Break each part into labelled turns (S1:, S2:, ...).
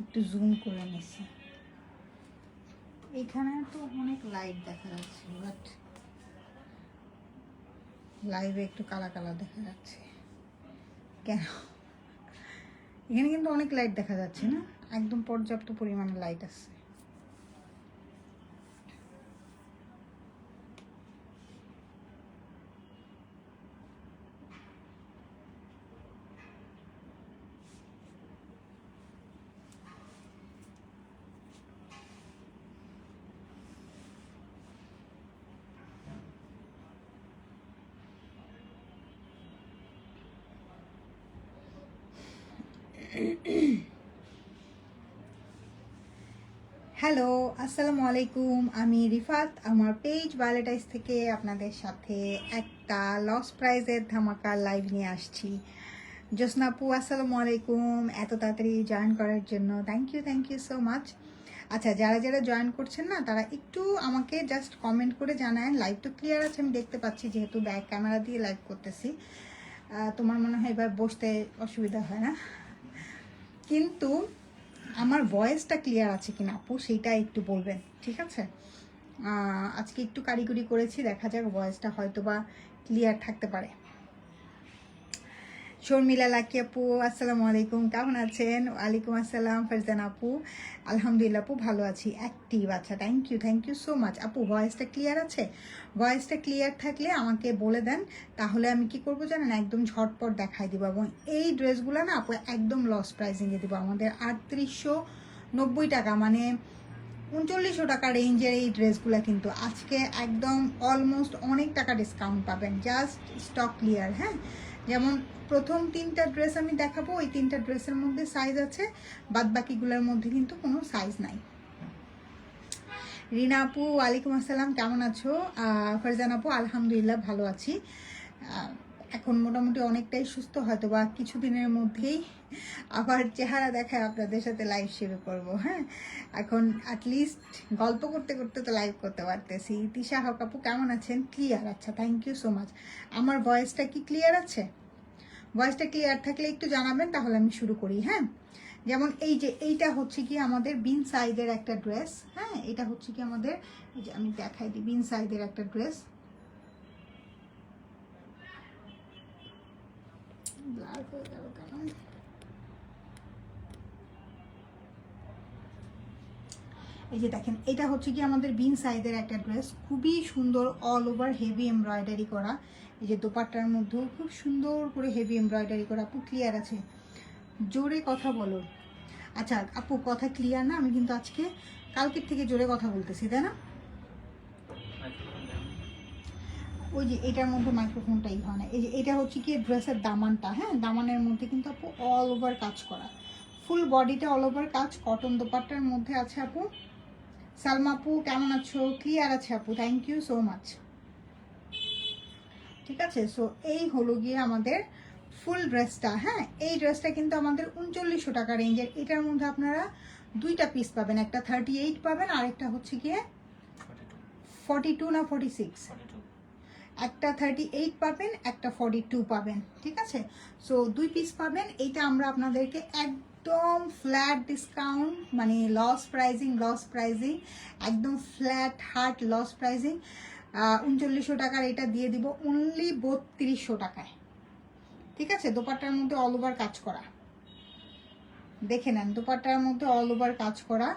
S1: একটু জুম করে নিছি। এখানে তো অনেক লাইট দেখা যাচ্ছে বাট লাইভে একটু কালা কালা দেখা যাচ্ছে। কেন? এখানে কিন্তু অনেক লাইট দেখা যাচ্ছে না? একদম পর্যাপ্ত পরিমাণে লাইট আছে। হ্যালো আসসালামু আলাইকুম আমি রিফাত। আমার পেজ বায়োলেটাইজ থেকে আপনাদের সাথে একটা লস প্রাইজের ধামাকা লাইভ নিয়ে আসছি। জোসনাপু আসসালামু আলাইকুম এত তাড়াতাড়ি জয়েন করার জন্য। Thank you thank you so much আচ্ছা যারা যারা জয়েন করছেন না, তারা একটু আমাকে জাস্ট কমেন্ট করে জানায় লাইভ তো ক্লিয়ার আছে, আমি দেখতে পাচ্ছি, যেহেতু ব্যাক ক্যামেরা দিয়ে লাইভ করতেছি। তোমার মনে হয় এবার বসতে অসুবিধা হয় না? কিন্তু আমার ভয়েসটা ক্লিয়ার আছে কিনা আপু, সেইটা একটু বলবেন, ঠিক আছে? আজকে একটু কারিগরি করেছি, দেখা যাক ভয়েসটা হয়তো বা ক্লিয়ার থাকতে পারে। শর্মিলা লাকি আপু, আসসালামু আলাইকুম। কেমন আছেন? ওয়ালাইকুম আসসালাম, ফারজান আপু। আলহামদুলিল্লাহ আপু, ভালো আছি। অ্যাক্টিভ আচ্ছা thank you thank you so much আপু ভয়েসটা ক্লিয়ার আছে? ভয়েসটা ক্লিয়ার থাকলে আমাকে বলে দেন, তাহলে আমি কি করব জানেন? একদম ঝটপট দেখাই দিব এবং এই ড্রেসগুলো না আপু, একদম লস প্রাইসিংয়ে দিব। আমাদের আটত্রিশশো নব্বই টাকা মানে উনচল্লিশশো টাকা রেঞ্জের এই ড্রেসগুলো কিন্তু। আজকে একদম অলমোস্ট অনেক টাকা ডিসকাউন্ট পাবেন। জাস্ট স্টক ক্লিয়ার হ্যাঁ? যেমন প্রথম তিনটা ড্রেস আমি দেখাবো, ওই তিনটা ড্রেসের মধ্যে সাইজ আছে, বাদ বাকিগুলোর মধ্যে কিন্তু কোনো সাইজ নাই। রিনা আপু, ওয়ালাইকুম আসসালাম, কেমন আছো? ফরজান আপু, আলহামদুলিল্লাহ ভালো আছি। এখন মোটামুটি অনেকটাই সুস্থ হয়তো বা কিছুদিনের মধ্যেই আবার চেহারা দেখায় আপনাদের সাথে লাইভ শুরু করব হ্যাঁ? এখন অ্যাটলিস্ট গল্প করতে করতে তো লাইভ করতে পারতেছি। তিশা হক আপু, কেমন আছেন? ক্লিয়ার আচ্ছা থ্যাংক ইউ সো মাচ আমার ভয়েসটা কি ক্লিয়ার আছে? ভয়েসটা ক্লিয়ার থাকলে একটু জানাবেন, তাহলে আমি শুরু করি হ্যাঁ? যেমন এই যে, এইটা হচ্ছে কি আমাদের বিন সাইজের একটা ড্রেস হ্যাঁ? এটা হচ্ছে কি আমাদের, এই যে আমি দেখাই দিই, বিন সাইজের একটা ড্রেস ব্লার হয়ে গেল কেন এই যে দেখেন, এটা হচ্ছে কি আমাদের বিন সাইজের একটা ড্রেস। খুবই সুন্দর অল ওভার হেভি এমব্রয়ডারি করা। এই যে দোপাট্টার মধ্যেও খুব সুন্দর করে হেভি এমব্রয়ডারি করা। আপু ক্লিয়ার আছে? জোরে কথা বলো। আচ্ছা আপু, কথা ক্লিয়ার না? আমি কিন্তু আজকে কালকের থেকে জোরে কথা বলতেছি, তাই না? ওই যে এটার মধ্যে মাইক্রোফোনটাই হয় না। এই যে এটা হচ্ছে কি ড্রেসের দামানটা হ্যাঁ? দামানের মধ্যে কিন্তু আপু অল ওভার কাজ করা। ফুল বডিটা অল ওভার কাজ কটন দোপাট্টার মধ্যে আছে আপু। সালমা আপু, কেমন আছো? ক্লিয়ার আছে আপু? থ্যাংক ইউ সো মাচ ঠিক আছে? সো এই হলো গিয়ে আমাদের ফুল ড্রেসটা হ্যাঁ? এই ড্রেসটা কিন্তু আমাদের উনচল্লিশশো টাকা রেঞ্জের এটার মধ্যে আপনারা দুইটা পিস পাবেন। একটা থার্টি এইট পাবেন আর একটা হচ্ছে গিয়ে ফর্টি টু না ফর্টি সিক্স একটা থার্টি এইট পাবেন, একটা ফর্টি টু পাবেন, ঠিক আছে? সো দুই পিস পাবেন, এইটা আমরা আপনাদেরকে একদম ফ্ল্যাট ডিসকাউন্ট মানে লস প্রাইজিং লস প্রাইজিং একদম ফ্ল্যাট হার্ট লস প্রাইজিং উনচল্লিশশো টাকার এটা দিয়ে দিব অনলি বত্রিশশো টাকায়, ঠিক আছে? দোপাট্টার মধ্যে অল ওভার কাজ করা। দেখে নেন, দোপাট্টার মধ্যে অল ওভার কাজ করা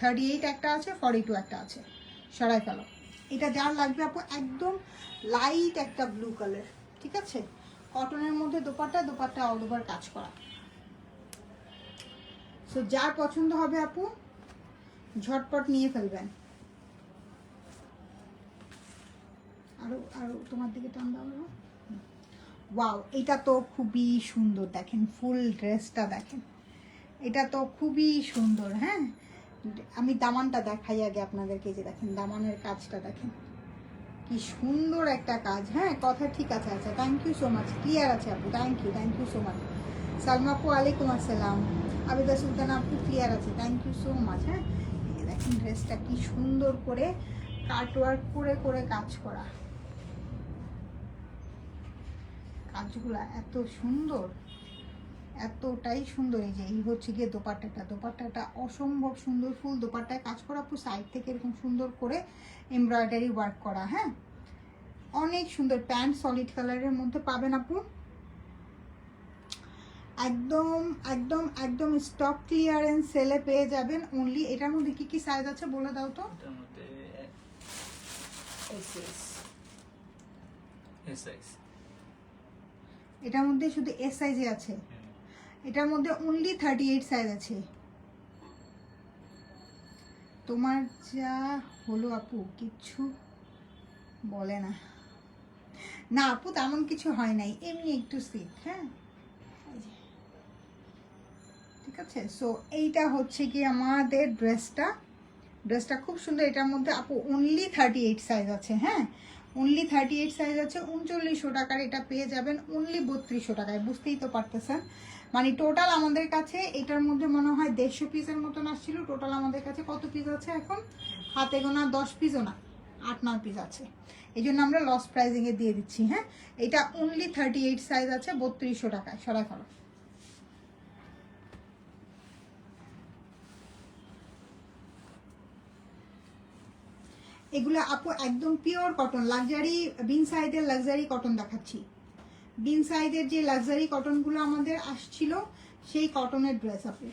S1: থার্টি এইট একটা আছে ফর্টি টু একটা আছে, সরাই ফেলো। এটা যার লাগবে আপু, একদম লাইট একটা ব্লু কালার ঠিক আছে? কটনের মধ্যে দোপাট্টা দোপাট্টা অল ওভার কাজ করা। সো যার পছন্দ হবে আপু, ঝটপট নিয়ে ফেলবেন। আরও আরও তোমার দিকে টান দাও ওয়াও এটা তো খুবই সুন্দর, দেখেন ফুল ড্রেসটা দেখেন। এটা তো খুবই সুন্দর হ্যাঁ? আমি দামানটা দেখাই আগে আপনাদেরকে যে দেখেন, দামানের কাজটা দেখেন। কি সুন্দর একটা কাজ হ্যাঁ? কথা ঠিক আছে আচ্ছা thank you so much clear আছে আপু thank you thank you so much Salma আপু, আলাইকুম আসসালাম। আবেদা সুলতান আপু ক্লিয়ার আছে থ্যাংক ইউ সো মাচ হ্যাঁ? দেখেন ড্রেসটা কি সুন্দর করে কাটওয়ার্ক করে করে কাজ করা। কাজগুলা এত সুন্দর। এতটাই সুন্দর এই যে এই হচ্ছে গিয়ে দোপাট্টাটা। দোপাট্টাটা অসম্ভব সুন্দর ফুল। দোপাট্টায় কাজ করা পুরো সাইড থেকে এরকম সুন্দর করে এমব্রয়ডারি ওয়ার্ক করা হ্যাঁ? অনেক সুন্দর। প্যান্ট সলিড কালারের মধ্যে পাবেন আপু। একদম একদম একদম স্টক ক্লিয়ারেন্স সেলে পেয়ে যাবেন অনলি এটার মধ্যে কি কি সাইজ আছে বলে দাও তো?
S2: এটার মধ্যে
S1: এটার মধ্যে শুধু এস সাইজে আছে। এটার মধ্যে অনলি থার্টি এইট সাইজ আছে। তোমার যা হলো আপু, কিচ্ছু বলে না। না আপু, তেমন কিছু হয় নাই। এমনি একটু সিট হ্যাঁ? ঠিক আছে? সো এইটা হচ্ছে কি আমাদের ড্রেসটা ড্রেসটা খুব সুন্দর। এটার মধ্যে আপু অনলি থার্টি এইট সাইজ আছে হ্যাঁ? অনলি থার্টি এইট সাইজ আছে। উনচল্লিশশো টাকার এটা পেয়ে যাবেন। অনলি বত্রিশশো টাকায়। বুঝতেই তো পারতেছেন। মানে টোটাল আমাদের কাছে এটার মধ্যে মনে হয় দেড়শো পিসের মতন আসছিল। টোটাল আমাদের কাছে কত পিস আছে এখন? হাতে গোনা দশ পিসও না, আট, নয় পিস আছে। এই জন্য আমরা লস প্রাইজিংয়ে দিয়ে দিচ্ছি হ্যাঁ? এটা অনলি থার্টি এইট সাইজ আছে, বত্রিশশো টাকায়। সরাই ফেলো। এগুলো আপু একদম পিওর কটন লাক্সারি বিন সাইডের লাক্সারি কটন দেখাচ্ছি। বিন সাইডের যে লাক্সারি কটনগুলো আমাদের আসছিল সেই কটনের ড্রেস আপু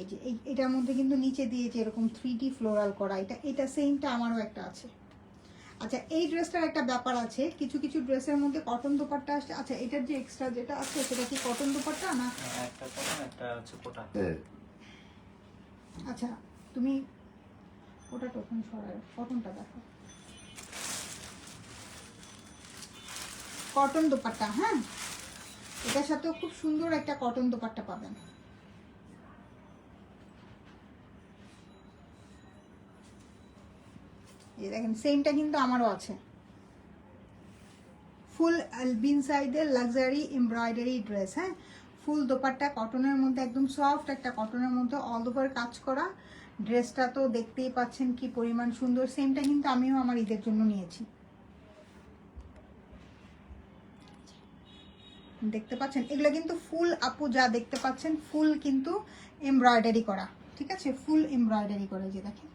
S1: এই যে এটার মধ্যে কিন্তু নিচে দিয়েছে এরকম থ্রি ডি ফ্লোরাল করা এটা এটা সেমটা আমারও একটা আছে। আচ্ছা এই ড্রেসটার একটা ব্যাপার আছে কিছু কিছু ড্রেসের মধ্যে কটন দোপাট্টা আসছে। আচ্ছা এটার যে এক্সট্রা যেটা আছে সেটা কি কটন দোপাট্টা না?
S2: একটা কটন একটা হচ্ছে কোটা।
S1: আচ্ছা তুমি ওটা টোকন সরাই কটনটা দেখো। কটন দোপাট্টা হ্যাঁ? এটার সাথেও খুব সুন্দর একটা কটন দোপাট্টা পাবেন। এই দেখেন সেমটা কিন্তু আমারও আছে। ফুল আলবিন সাইডের লাক্সারি এমব্রয়ডারি ড্রেস হ্যাঁ? ফুল দোপাট্টা কটনের মধ্যে একদম সফট একটা কটনের মধ্যে অল ওভার কাজ করা। ড্রেসটা তো দেখতেই পাচ্ছেন কি পরিমাণ সুন্দর। সেমটা কিন্তু আমিও আমার ঈদের জন্য নিয়েছি। দেখতে পাচ্ছেন। এগুলো কিন্তু ফুল আপু যা দেখতে পাচ্ছেন ফুল কিন্তু এমব্রয়ডারি করা ঠিক আছে? ফুল এমব্রয়ডারি করা যে দেখেন।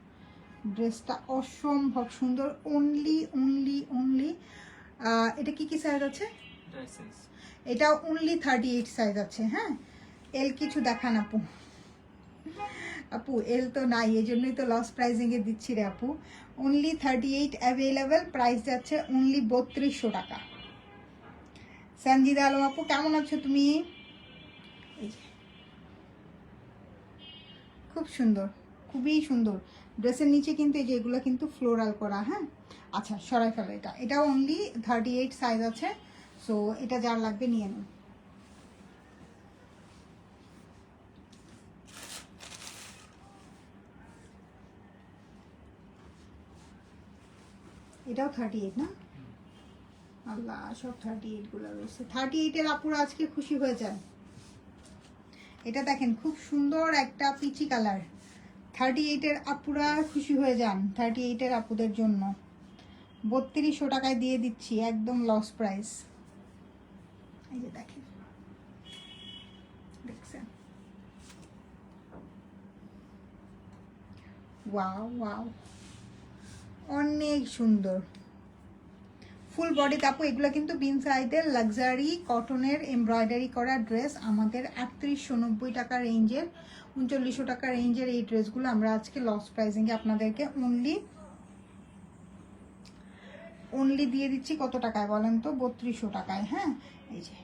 S1: ড্রেসটা অসম্ভব সুন্দর। অনলি অনলি অনলি এটা কি কি সাইজ আছে?
S2: এটা
S1: অনলি থার্টি এইট সাইজ আছে হ্যাঁ? এল কিছু দেখান আপু। আপু এল তো নাই এই জন্যই তো লস প্রাইজিংয়ে দিচ্ছি রে আপু। Only thirty eight available price যাচ্ছে অনলি বত্রিশশো টাকা। সঞ্জিদা আলম আপু, কেমন আছো তুমি? খুব সুন্দর, খুবই সুন্দর। ড্রেসের নিচে কিন্তু এই যে এগুলো কিন্তু ফ্লোরাল করা হ্যাঁ? আচ্ছা সরাই ফেলো এটা। এটা অনলি থার্টি এইট সাইজ আছে সো এটা যার লাগবে নিয়ে নিন এটাও থার্টি এইট না? আল্লাহ সব থার্টি এইটগুলো রয়েছে। থার্টি এইটের আপুরা আজকে খুশি হয়ে যায় এটা দেখেন, খুব সুন্দর একটা পিচি কালার থার্টি এইটের আপুরা খুশি হয়ে যান থার্টি এইটের আপুদের জন্য। বত্রিশশো টাকায় দিয়ে দিচ্ছি, একদম লস প্রাইস এই যে দেখেন। দেখছেন? ওয়াও ওয়াও অনেক সুন্দর। ফুল বডি তাপু এগুলো কিন্তু বিন সাইডের লাক্সারি কটনের এমব্রয়ডারি করা ড্রেস আমাদের আটত্রিশশো নব্বই টাকা রেঞ্জের উনচল্লিশশো টাকা রেঞ্জের এই ড্রেসগুলো আমরা আজকে লস প্রাইজিংয়ে আপনাদেরকে অনলি অনলি দিয়ে দিচ্ছি কত টাকায় বলেন তো? বত্রিশশো টাকায় হ্যাঁ? এই যে,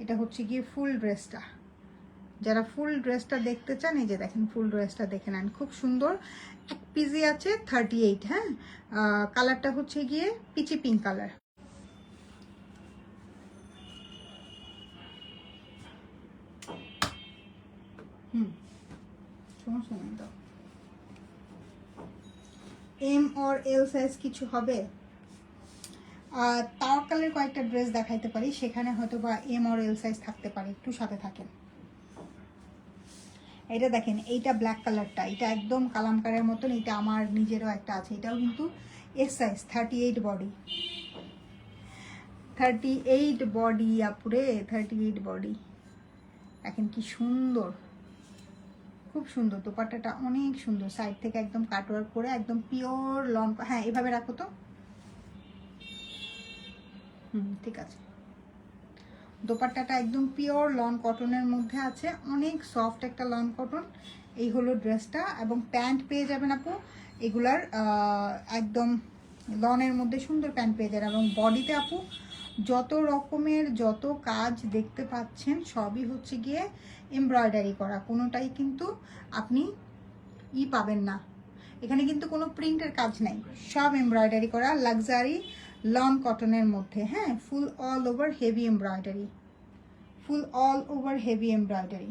S1: এটা হচ্ছে গিয়ে ফুল ড্রেসটা যারা ফুল ড্রেসটা দেখতে চান, এই যে দেখেন ফুল ড্রেসটা দেখে নেন। খুব সুন্দর। এক পিজি আছে থার্টি এইট হ্যাঁ? কালারটা হচ্ছে গিয়ে peachy pink colour. Hmm M or L size কিছু হবে? কয়েকটা ড্রেস দেখাইতে পারি। সেখানে হয়তো বা এম অর এল সাইজ থাকতে পারে। একটু সাথে থাকেন। এটা দেখেন, এইটা ব্ল্যাক কালারটা এটা একদম কালামকারের মতন, এটা আমার নিজেরও একটা আছে, এটাও কিন্তু S size thirty eight body thirty eight body আপুরে thirty eight body এখন কি সুন্দর, খুব সুন্দর, দোপাট্টাটা অনেক সুন্দর সাইড থেকে একদম কাটওয়ার্ক করে, একদম পিওর লং হ্যাঁ এভাবে রাখো তো। হুম, ঠিক আছে। দোপাট্টাটা একদম পিওর লন কটনের মধ্যে আছে। অনেক সফট একটা লন কটন। এই হলো ড্রেসটা এবং প্যান্ট পেয়ে যাবেন আপু। এগুলার একদম লনের মধ্যে সুন্দর প্যান্ট পেয়ে যাবেন এবং বডিতে আপু যত রকমের যত কাজ দেখতে পাচ্ছেন সবই হচ্ছে গিয়ে এমব্রয়ডারি করা। কোনোটাই কিন্তু আপনি ই পাবেন না। এখানে কিন্তু কোনো প্রিন্টের কাজ নাই। সব এমব্রয়ডারি করা, লাক্সারি লন কটনের মধ্যে হ্যাঁ? Full all over heavy embroidery full all over heavy embroidery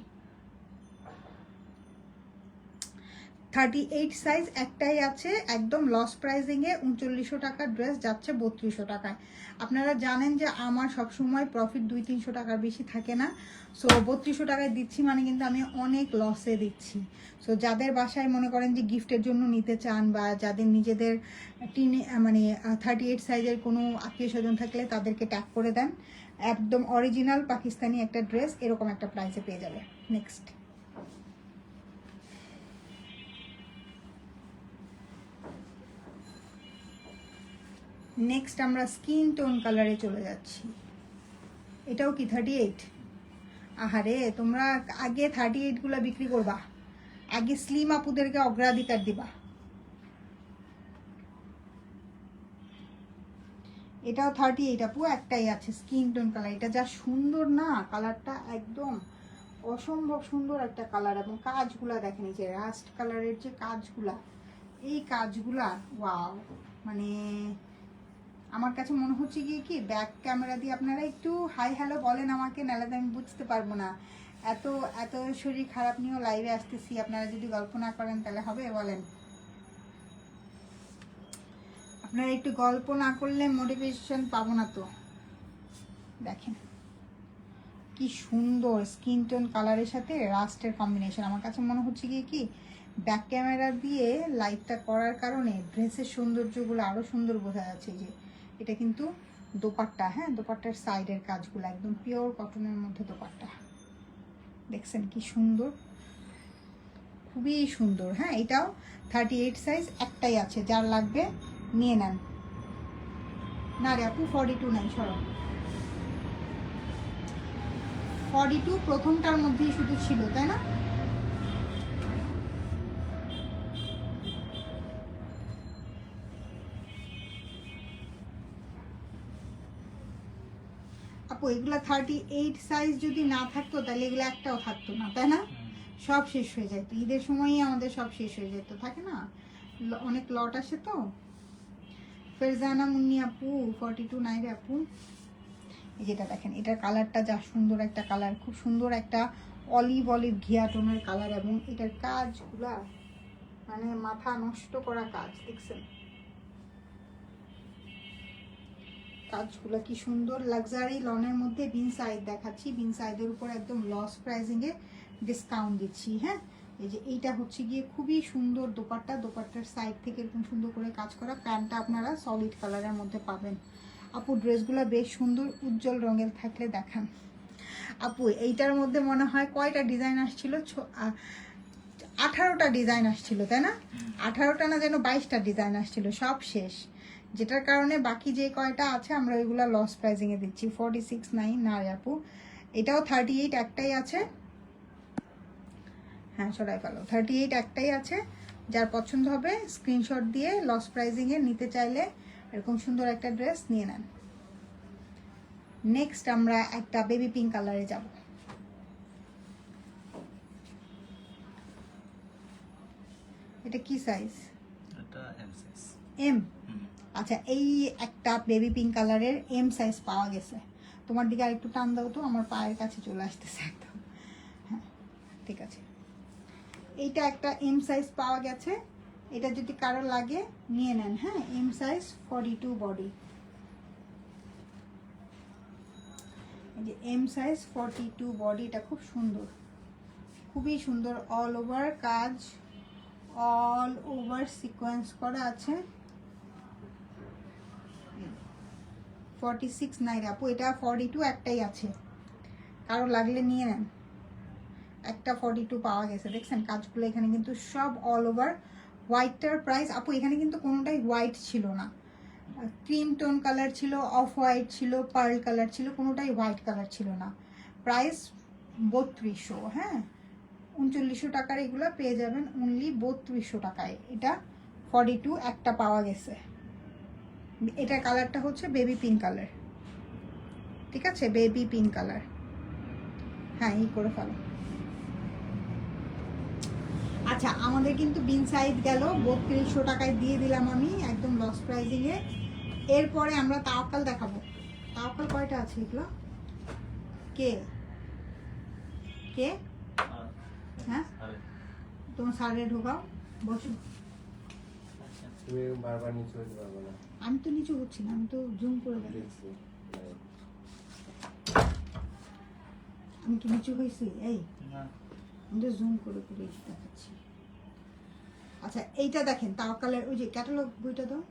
S1: thirty eight size একটাই আছে, একদম লস প্রাইজিংয়ে উনচল্লিশশো টাকার ড্রেস যাচ্ছে বত্রিশশো টাকায়। আপনারা জানেন যে আমার সবসময় প্রফিট দুই তিনশো টাকার বেশি থাকে না। সো বত্রিশশো টাকায় দিচ্ছি মানে কিন্তু আমি অনেক লসে দিচ্ছি। সো যাদের বাসায় মনে করেন যে গিফটের জন্য নিতে চান বা যাদের নিজেদের টিনে মানে থার্টি এইট সাইজের কোনো আত্মীয় স্বজন থাকলে তাদেরকে ট্যাগ করে দেন। একদম অরিজিনাল পাকিস্তানি একটা ড্রেস এরকম একটা প্রাইসে পেয়ে যাবে। নেক্সট নেক্সট আমরা স্কিন টোন কালারে চলে যাচ্ছি। এটাও কি থার্টি এইট আহারে, তোমরা আগে থার্টি এইটগুলো বিক্রি করবা। আগে স্লিম আপুদেরকে অগ্রাধিকার দিবা। এটাও থার্টি এইট আপু, একটাই আছে স্কিন টোন কালার এটা যা সুন্দর না কালারটা একদম অসম্ভব সুন্দর একটা কালার এবং কাজগুলা দেখেন, এই যে রাস্ট কালারের যে কাজগুলা, এই কাজগুলা ওয়াও মানে আমার কাছে মনে হচ্ছে গিয়ে কি ব্যাক ক্যামেরা দিয়ে আপনারা একটু হাই হ্যালো বলেন আমাকে, নাহলে আমি বুঝতে পারব না। এত এত শরীর খারাপ নিয়েও লাইভে আসতেছি, আপনারা যদি গল্প না করেন তাহলে হবে, বলেন। আপনারা একটু গল্প না করলে মোটিভেশন পাবো না তো। দেখেন, কি সুন্দর স্কিন টোন কালারের সাথে রাস্টের কম্বিনেশন আমার কাছে মনে হচ্ছে কি কি ব্যাক ক্যামেরা দিয়ে লাইটটা করার কারণে ড্রেসের সৌন্দর্যগুলো আরও সুন্দর বোঝা যাচ্ছে যে। এটা কিন্তু দোপাট্টা হ্যাঁ? দোপাট্টার সাইডের কাজগুলো, একদম পিওর কটনের মধ্যে দোপাট্টা। দেখছেন কি সুন্দর? খুবই সুন্দর হ্যাঁ? এটাও থার্টি এইট সাইজ একটাই আছে, যার লাগবে নিয়ে নেন। না রে আপু ফর্টি টু নাই, সরো। ফর্টি টু প্রথমটার মধ্যেই শুধু ছিল, তাই না? আপু এগুলা থার্টি এইট সাইজ যদি না থাকতো তাহলে এগুলো একটাও থাকতো না তাই না? সব শেষ হয়ে যেত ঈদের সময়ই আমাদের সব শেষ হয়ে যেত থাকে না? অনেক লট আসে তো? ফেরজানা মুন্নি আপু ফর্টি টু নাইরে আপু। এই যেটা দেখেন এটার কালারটা যা সুন্দর একটা কালার খুব সুন্দর একটা অলিভ অলিভ ঘিয়া টোনের কালার এবং এটার কাজগুলা মানে মাথা নষ্ট করা কাজ দেখছেন? কাজগুলো কি সুন্দর লাক্সারি লনের মধ্যে বিন সাইড দেখাচ্ছি। বিন সাইডের উপর একদম লস প্রাইজিংয়ে ডিসকাউন্ট দিচ্ছি হ্যাঁ? এই যে এইটা হচ্ছে গিয়ে খুবই সুন্দর দোপাট্টা। দোপাট্টার সাইড থেকে এরকম সুন্দর করে কাজ করা প্যান্টটা আপনারা সলিড কালারের মধ্যে পাবেন। আপু, ড্রেসগুলো বেশ সুন্দর, উজ্জ্বল রঙের থাকলে দেখান। আপু, এইটার মধ্যে মনে হয় কয়টা ডিজাইন আসছিল? আঠারোটা ডিজাইন আসছিল, তাই না? আঠারোটা না যেন বাইশটা ডিজাইন আসছিল, সব শেষ। যেটার কারণে বাকি যে কয়টা আছে আমরা ওইগুলো লস প্রাইজিংয়ে দিচ্ছি। ফর্টি সিক্স নাইন না আপু এটাও থার্টি এইট একটাই আছে। হ্যাঁ সরাই ফেলো। থার্টি এইট একটাই আছে। যার পছন্দ হবে স্ক্রিনশট দিয়ে লস প্রাইজিংয়ে নিতে চাইলে এরকম সুন্দর একটা ড্রেস নিয়ে নেন। নেক্সট আমরা একটা বেবি পিঙ্ক কালারে যাব। এটা কি সাইজ
S2: এটা এম সাইজ
S1: এম আচ্ছা এই একটা বেবি পিঙ্ক কালারের এম সাইজ পাওয়া গেছে। তোমার দিকে আরেকটু টান দাও তো, আমার পায়ের কাছে চলে আসতেছে একদম। হ্যাঁ ঠিক আছে। এইটা একটা এম সাইজ পাওয়া গেছে। এটা যদি কারও লাগে, নিয়ে নেন। হ্যাঁ M size forty two body যে M size forty two body এটা খুব সুন্দর। খুবই সুন্দর অল ওভার কাজ অল ওভার সিকোয়েন্স করা আছে। ফর্টি সিক্স নাই রে আপু, এটা ফর্টি টু একটাই আছে। কারও লাগলে নিয়ে নেন। একটা ফর্টি টু পাওয়া গেছে। দেখছেন, কাজগুলো এখানে কিন্তু সব অল ওভার হোয়াইটটার প্রাইস আপু, এখানে কিন্তু কোনোটাই হোয়াইট ছিল না। ক্রিম টোন কালার ছিল অফ হোয়াইট ছিল পার্ল কালার ছিল, কোনোটাই হোয়াইট কালার ছিল না। প্রাইস বত্রিশশো হ্যাঁ? উনচল্লিশশো টাকার এগুলো পেয়ে যাবেন। অনলি বত্রিশশো টাকায়। এটা ফর্টি টু একটা পাওয়া গেছে। এটার কালারটা হচ্ছে বেবি পিঙ্ক কালার। ঠিক আছে? Baby pink colour. হ্যাঁ এই করে ফেলো। আচ্ছা আমাদের কিন্তু বিন সাইজ গেল। বত্রিশশো টাকায় দিয়ে দিলাম আমি একদম লস প্রাইজিংয়ে এরপরে আমরা তাওকাল দেখাবো। তাওকাল কয়টা আছে এগুলো? কে? কে? হ্যাঁ। তোমার সারে ঢোকাও। বসো।
S3: তুমি বারবার নিচে হতে পারবে না।
S1: আমি তো নিচু হচ্ছি না আমি তো জুম করে দেখাচ্ছি
S3: দেখছি
S1: আমি কি নিচু হয়েছি? এই?
S2: না।
S1: আমি তো জুম করে করে দেখাচ্ছি। আচ্ছা এইটা দেখেন তাওকালের ওই যে ক্যাটালগ বইটা দাও।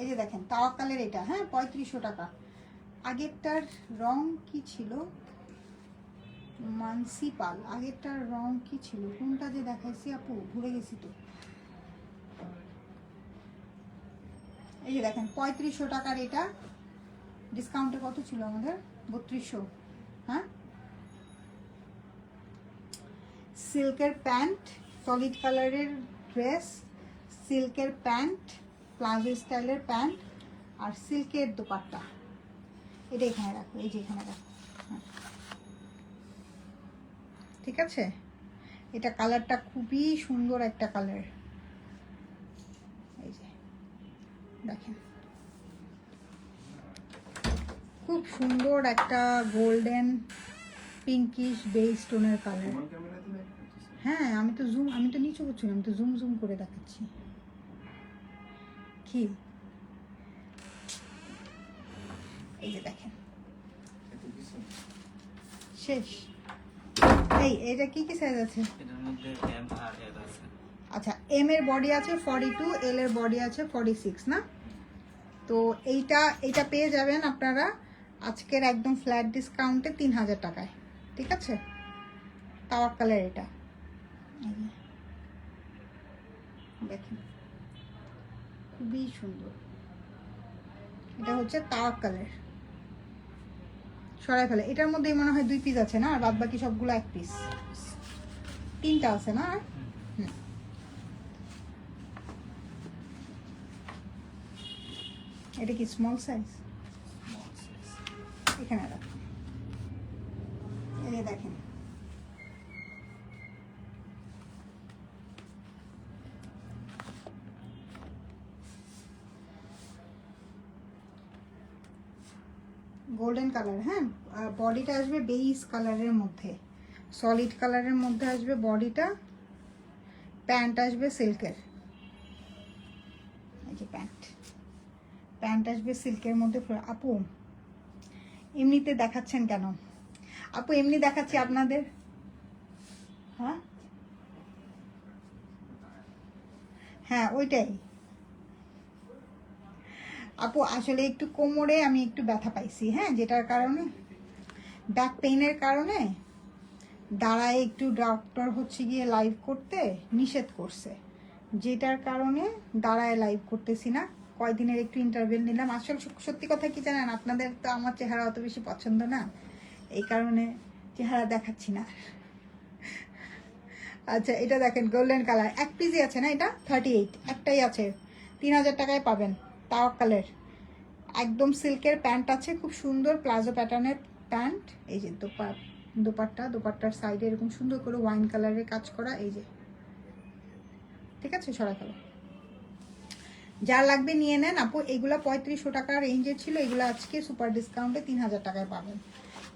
S1: এই যে দেখেন তাওয়াক্কালের এটা হ্যাঁ পঁয়ত্রিশশো টাকা। আগেরটার রং কি ছিল? মানসিপাল আগেরটার রং কি ছিল? কোনটা যে দেখাইছি আপু? ভুলে গেছি তো। এই যে দেখেন, পঁয়ত্রিশশো টাকার এটা। ডিসকাউন্টে কত ছিল আমাদের? বত্রিশশো। হ্যাঁ? সিল্কের প্যান্ট সলিড কালারের ড্রেস সিল্কের প্যান্ট, প্লাজো স্টাইলের প্যান্ট আর সিল্কের দোপাট্টা। এটা এখানে রাখো, এই যে এখানে রাখো। হ্যাঁ। ঠিক আছে? এটা কালারটা খুবই সুন্দর একটা কালার। এই যে, দেখেন। খুব সুন্দর একটা গোল্ডেন পিঙ্কিশ বেস কালার। হ্যাঁ আমি তো জুম আমি তো নিচু করছি আমি তো জুম জুম করে দেখাচ্ছি। কি? এই যে দেখেন। শেষ। এই এটা কি কি সাইজ আছে? আচ্ছা এম এর বডি আছে ফর্টি টু এল এর বডি আছে ফর্টি সিক্স না? তো এইটা এইটা পেয়ে যাবেন আপনারা আজকের একদম ফ্ল্যাট ডিসকাউন্টে তিন হাজার টাকায়। ঠিক আছে? তাওয়াক্কালের এটা। দেখেন। খুবই সুন্দর। এটা হচ্ছে তাওয়াক্কালের সরাই ফেলে। এটার মধ্যেই মনে হয় দুই পিস আছে না? আর বাদ বাকি সবগুলো এক পিস তিনটা আছে না আর। এটা কি স্মল সাইজ এখানে রাখুন। এই দেখেন। গোল্ডেন কালার হ্যাঁ? বডিটা আসবে বেইস কালারের মধ্যে। সলিড কালারের মধ্যে আসবে বডিটা প্যান্ট আসবে সিল্কের এই যে প্যান্ট প্যান্ট আসবে সিল্কের মধ্যে আপু, এমনিতে দেখাচ্ছেন কেন? আপু, এমনি দেখাচ্ছি আপনাদের। হ্যাঁ? হ্যাঁ ওইটাই। আপু, আসলে একটু কোমরে আমি একটু ব্যথা পাইছি হ্যাঁ যেটার কারণে ব্যাক পেইনের কারণে দাঁড়ায় একটু ডক্টর হচ্ছে গিয়ে লাইভ করতে নিষেধ করছে, যেটার কারণে দাঁড়ায় লাইভ করতেছি না। কয়দিনের একটু ইন্টারভিউ নিলাম। আসল সত্যি কথা কি জানেন, আপনাদের তো আমার চেহারা অত বেশি পছন্দ না, এই কারণে চেহারা দেখাচ্ছি না। আচ্ছা এটা দেখেন গোল্ডেন কালার এক পিসই আছে না এটা? থার্টি এইট একটাই আছে। তিন হাজার টাকায় পাবেন। তাওয়াক্কালের একদম সিল্কের প্যান্ট আছে, খুব সুন্দর প্লাজো প্যাটার্নের প্যান্ট। এই যে দোপা, দোপাট্টা, দোপাট্টার সাইডে এরকম সুন্দর করে ওয়াইন কালারের কাজ করা, এই যে। ঠিক আছে সরা ফেলো। যা লাগবে নিয়ে নেন। আপু, এগুলো পঁয়ত্রিশশো টাকা রেঞ্জের ছিল, এগুলো আজকে সুপার ডিসকাউন্টে তিন হাজার টাকায় পাবেন।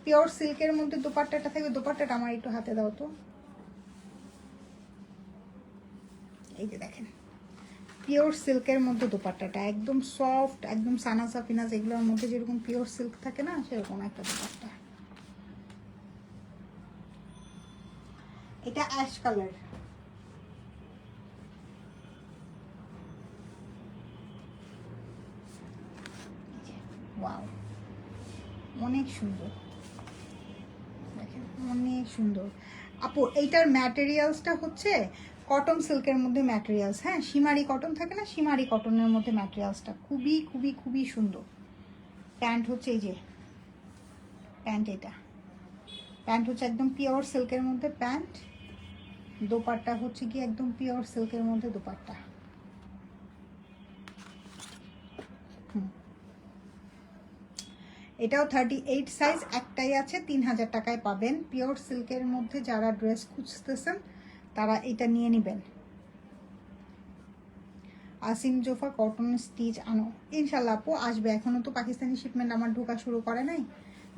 S1: পিওর সিল্কের মধ্যে দোপাট্টাটা থাকবে, দোপাট্টাটা আমার একটু হাতে দাও তো। এই যে দেখেন। পিওর সিল্কের মধ্যে দোপাট্টাটা, একদম সফট একদম সানাসা, ফিনাস, এগুলোর মধ্যে যেরকম পিওর সিল্ক থাকে না, সেরকম একটা দোপাট্টা। এটা অ্যাশ কালার ওয়াও অনেক সুন্দর। অনেক সুন্দর। আপু, এইটার ম্যাটেরিয়ালসটা হচ্ছে কটন সিল্কের মধ্যে ম্যাটেরিয়ালস হ্যাঁ সীমারি কটন থাকে না? সীমারি কটনের মধ্যে ম্যাটেরিয়ালসটা খুবই খুবই খুবই সুন্দর। প্যান্ট হচ্ছে এই যে প্যান্ট এটা। প্যান্ট হচ্ছে একদম পিওর সিল্কের মধ্যে প্যান্ট দোপাট্টা হচ্ছে কি একদম পিওর সিল্কের মধ্যে দোপাট্টা। এটাও থার্টি এইট সাইজ একটাই আছে, তিন হাজার টাকায় পাবেন। পিওর সিল্কের মধ্যে যারা ড্রেস খুঁজতেছেন তারা এটা নিয়ে নেবেন। আসিম, জোফা, কটন, স্টিচ, আনো। ইনশাল্লাহ আপু, আসবে। এখনও তো পাকিস্তানি শিপমেন্ট আমার ঢোকা শুরু করে নাই।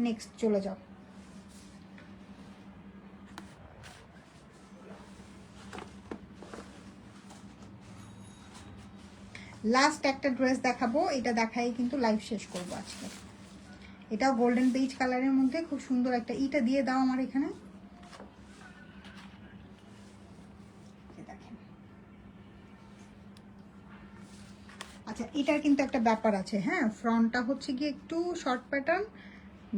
S1: নেক্সট চলে যাও। লাস্ট একটা ড্রেস দেখাবো। এটা দেখাই কিন্তু লাইভ শেষ করব আজকে। এটাও গোল্ডেন বেজ কালারের মধ্যে। খুব সুন্দর একটা। ইটা দিয়ে দাও আমার এখানে এই দেখেন। আচ্ছা এটার কিন্তু একটা ব্যাপার আছে হ্যাঁ? ফ্রন্টটা হচ্ছে কি একটু শর্ট প্যাটার্ন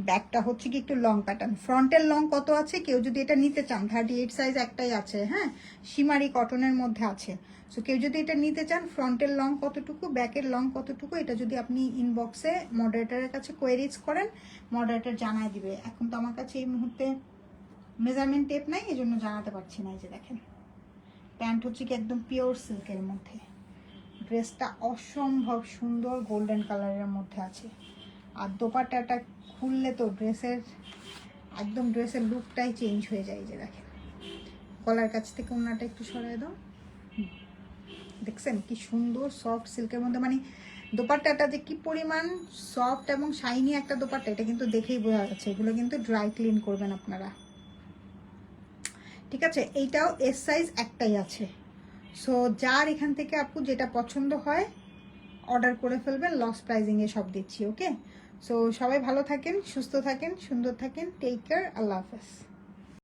S1: ব্যাকটা হচ্ছে কি একটু লং প্যাটার্ন ফ্রন্টের লং কত আছে? কেউ যদি এটা নিতে চান থার্টি এইট সাইজ একটাই আছে হ্যাঁ? সীমারি কটনের মধ্যে আছে। সো কেউ যদি এটা নিতে চান ফ্রন্টের লং কতটুকু ব্যাকের লং কতটুকু, এটা যদি আপনি ইনবক্সে মডারেটারের কাছে কোয়েরিজ করেন মডারেটার জানায় দিবে। এখন তো আমার কাছে এই মুহূর্তে মেজারমেন্ট টেপ নাই এই জন্য জানাতে পারছি না, এই যে দেখেন। প্যান্ট হচ্ছে কি একদম পিওর সিল্কের মধ্যে। ড্রেসটা অসম্ভব সুন্দর গোল্ডেন কালারের মধ্যে আছে। আর দোপাট্টাটা খুললে তো ড্রেসের, একদম ড্রেসের লুকটাই চেঞ্জ হয়ে যায় যে দেখেন। গলার কাছ থেকে ওনাটা একটু সরাই দাও। দেখছেন কি সুন্দর সফট সিল্কের মধ্যে। মানে দোপাট্টাটা যে কি পরিমাণ সফট এবং শাইনি একটা দোপাট্টা, এটা কিন্তু দেখেই বোঝা যাচ্ছে। এগুলো কিন্তু ড্রাই ক্লিন করবেন আপনারা। ঠিক আছে, এইটাও এস সাইজ একটাই আছে। সো যার এখান থেকে আপু যেটা পছন্দ হয় অর্ডার করে ফেলবেন লস প্রাইজিংয়ে সব দিচ্ছি ওকে সো সবাই ভালো থাকেন, সুস্থ থাকেন, সুন্দর থাকেন টেক কেয়ার আল্লাহ হাফেজ।